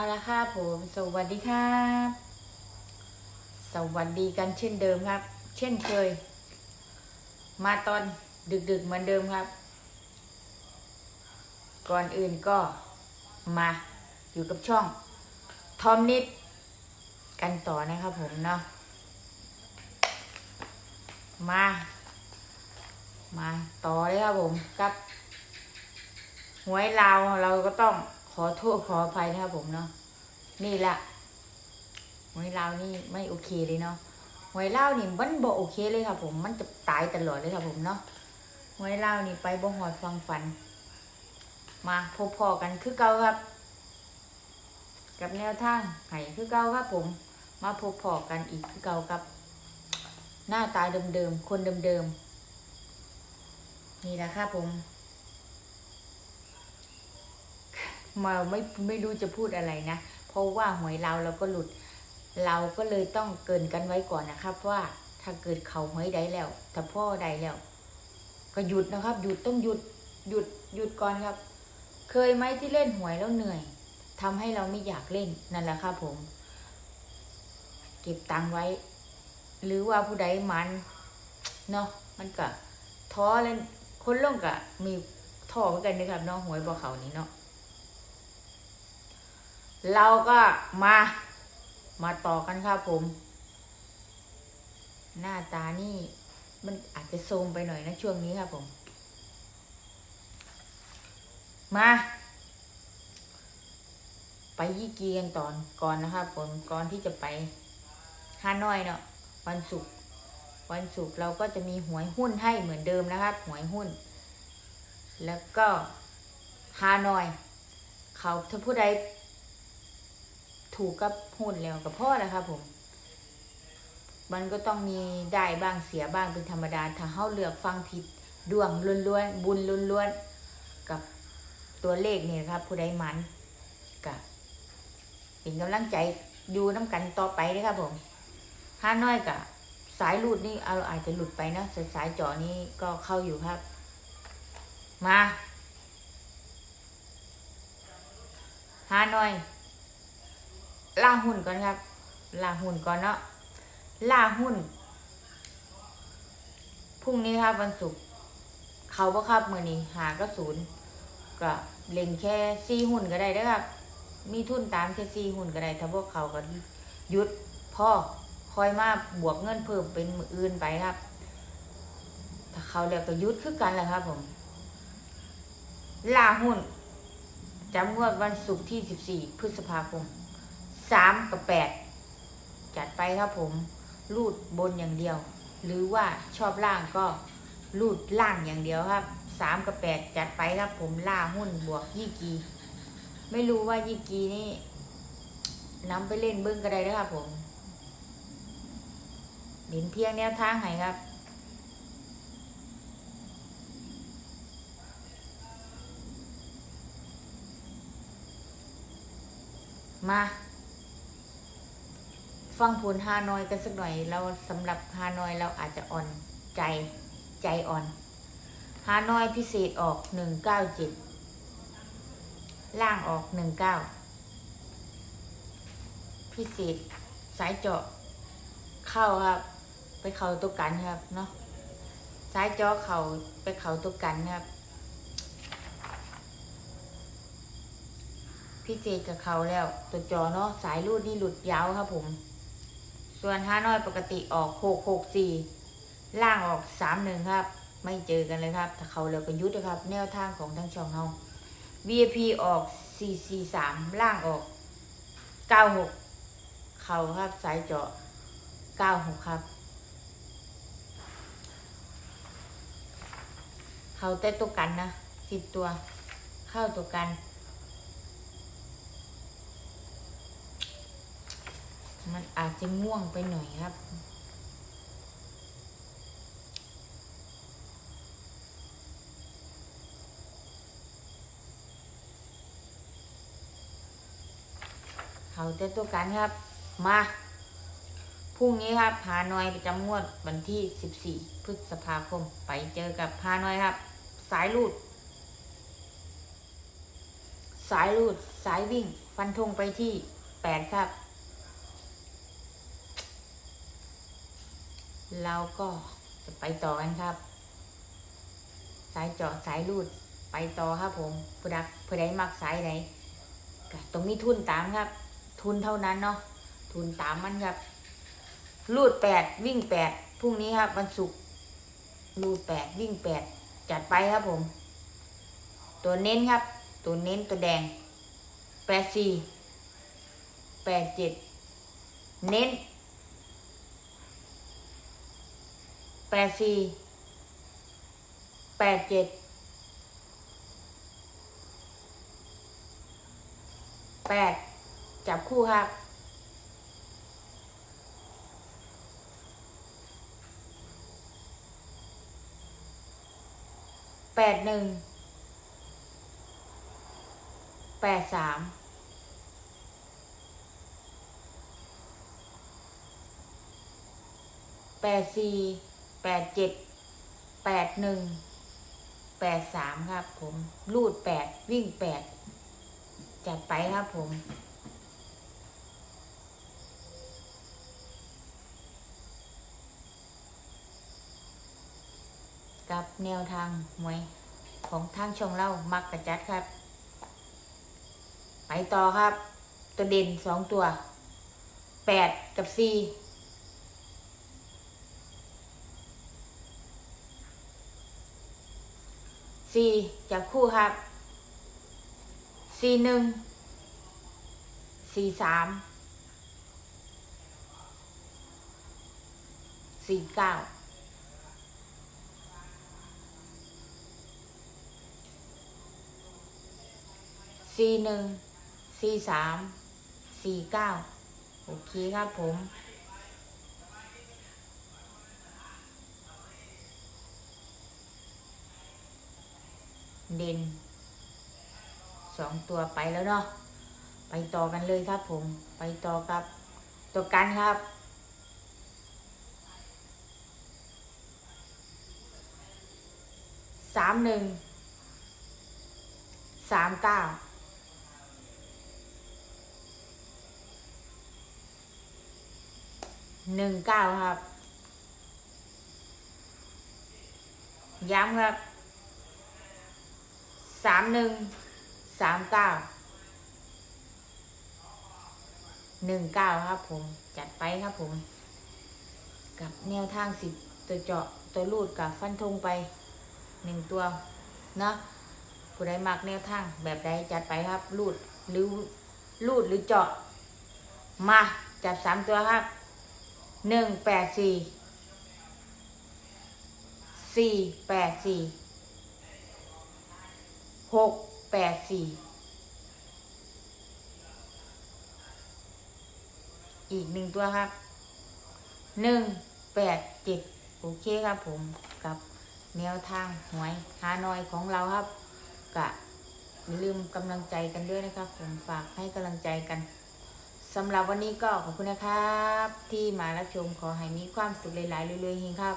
เอาละครับผม สวัสดีครับ สวัสดีกันเช่นเดิมครับ เช่นเคย มาตอนดึกๆเหมือนเดิมครับ ก่อนอื่นก็มาอยู่กับช่อง ทอมนิด กันต่อนะครับผมเนาะมา มาต่อเลยครับผมกับหวยลาวเราก็ต้อง อโทษขออภัยนะครับผมเนาะนี่แหละหวยลาวนี่ไม่โอเคเลยเนาะหวยลาวนี่มันบ่โอเคเลยครับผมมันจะตายตลอดเลยครับผมเนาะหวยลาวนี่ไปบ่หอดฟังฝัน มาพบพอกันคือเก่าครับ กับแนวทางไห้คือเก่าครับผม มาพบพอกันอีกคือเก่ากับ หน้าตาเดิมๆคนเดิมๆนี่แหละครับผม มาไม่ไม่รู้จะพูดอะไรนะ เพราะว่าหวยเราเราก็หลุด เราก็เลยต้องเกินกันไว้ก่อนนะครับ ว่าถ้าเกิดเขาหวยใดแล้ว ถ้าพ่อใดแล้ว ก็หยุดนะครับ หยุดต้องหยุดหยุดหยุดก่อนครับ เคยไหมที่เล่นหวยแล้วเหนื่อยทำให้เราไม่อยากเล่นนั่นแหละครับผม เก็บตังค์ไว้ หรือว่าผู้ใดมันเนาะมันก็ท้อเลยคนลงก็มีท้อเหมือนกันนะครับเนาะหวยบ่เขานี่เนาะ เราก็มา มาต่อกันครับผม หน้าตานี่ มันอาจจะโทมไปหน่อยนะช่วงนี้ครับผม มาไปยี่กีกันตอนก่อนนะครับผมก่อนที่จะไปฮานอยเนาะวันศุกร์วันศุกร์เราก็จะมีหวยหุ้นให้เหมือนเดิมนะครับ หวยหุ้น แล้วก็ฮานอย เขาถ้าผู้ใด ถูกกับหุ้นแล้วกับพ่อนะครับผม มันก็ต้องมีได้บ้างเสียบ้างเป็นธรรมดา ถ้าเฮาเลือกฟังผิดดวงล้วนๆบุญล้วนๆกับตัวเลขนี่นะครับผู้ใดมันกับเป็นกำลังใจอยู่น้ำกันต่อไปเลยครับผมห้าน้อยกับสายหลุดนี่เอาอาจจะหลุดไปนะสายสายจาะนี่ก็เข้าอยู่ครับ มาห้าน้อย ล่าหุ่นก่อนครับล่าหุ่นก่อนเนาะล่าหุ้นพรุ่งนี้ครับวันศุกร์เขาบ่ครับมือนี้หาก็ศูนย์ก็เล็งแค่ซีหุ่นก็ได้เด้อครับ มีทุนตามแค่ซีหุ่นก็ได้ถ้าพวกเขาก็ยุดพ่อคอยมาบวกเงินเพิ่มเป็นมืออื่นไปครับ ถ้าเขาแล้วก็ยุดคือกันแหละครับผมล่าหุ้นจำงวดวันศุกร์ที่ 14 พฤษภาคม 3กับ8จัดไปครับผม รูดบนอย่างเดียว หรือว่าชอบล่างก็รูดล่างอย่างเดียวครับสามกับแปดจัดไปครับผมล่าหุ้นบวกยี่กี ไม่รู้ว่ายี่กีนี่นำไปเล่นเบิ้งก็ได้นะครับผมเด่นเพียงแนวทางให้ครับมา ฟังผลฮานอยกันสักหน่อย เราสำหรับฮานอยเราอาจจะอ่อนใจใจอ่อนฮานอยพิเศษออกหนึ่งเก้าเจ็ดล่างออกหนึ่งเก้าพิเศษสายเจาะเข้าครับ ไปเข่าตัวกันครับเนาะสายเจาะเข่าไปเข่าตัวกันครับ พิเศษกับเขาแล้วตัวจอเนาะสายรูดนี่หลุดยาวครับผม ส่วนห้าน้อยปกติออกหกหกสี่ล่างออกสามหนึ่งครับ ไม่เจอกันเลยครับถ้าเขาเหลือก็ยุทธนะครับ แนวทางของทั้งช่องเฮา VIP ออกสี่สี่สามล่างออกเก้าหกเขาครับสายเจาะเก้าหกครับ เขาแต่ตัวกันนะสิบตัว เข้าตัวกัน มันอาจจะง่วงไปหน่อยครับ เขาจะตัวกันครับ มาพรุ่งนี้ครับพานอยประจำงวดวันที่ 14 พฤษภาคม ไปเจอกับพานอยครับ สายลูด สายรูด สายวิ่ง ฟันธงไปที่แปดครับ เราก็จะไปต่อกันครับ สายเจาะสายรูดไปต่อครับผมผู้ดักผู้ใดมักสายไหนต้องมีทุนตามครับ ทุนเท่านั้นเนาะทุนตามมันครับ รูดแปดวิ่งแปดพรุ่งนี้ครับวันศุกร์รูดแปดวิ่งแปดจัดไปครับผม ตัวเน้นครับ ตัวเน้นตัวแดงแปดสี่แปดเจ็ดเน้น แปดสี่แปดเจ็ดแปดจับคู่ครับแปดหนึ่งแปดสามแปดสี่ แปดเจ็ดแปดหนึ่งแปดสามครับผมรูดแปดวิ่งแปดจัดไปครับผมกับแนวทางหวยของทางช่องเล่ามักกระจัดครับ ไปต่อครับ ตัวเด่นสองตัวแปดกับสี่ สี่จับคู่ครับสี่หนึ่งสี่สามสี่เก้าสี่หนึ่งสี่สามสี่เก้าโอเคครับผม เด่นสองตัวไปแล้วเนาะไปต่อกันเลยครับผมไปต่อกับตัวกันครับ สามหนึ่ง สามเก้า หนึ่งเก้าครับ ย้ำครับ สามหนึ่งสามเก้าหนึ่งเก้าครับผม จัดไปครับผม กับแนวทางสิบตัวเจาะตัวรูดกับฟันธงไปหนึ่งตัวเนาะผู้ใดมักแนวทางแบบใดจัดไปครับรูดหรือรูดหรือเจาะ มาจัดสามตัวครับหนึ่งแปดสี่สี่แปดสี่ หกแปดสี่อีกหนึ่งตัวครับหนึ่งแปดเจ็ดโอเคครับผมกับแนวทางหวยฮานอยของเราครับกะอย่าลืมกำลังใจกันด้วยนะครับ ผมฝากให้กำลังใจกันสำหรับวันนี้ก็ขอบคุณนะครับ ที่มารับชมขอให้มีความสุขหลายๆเรื่อยๆเฮงครับ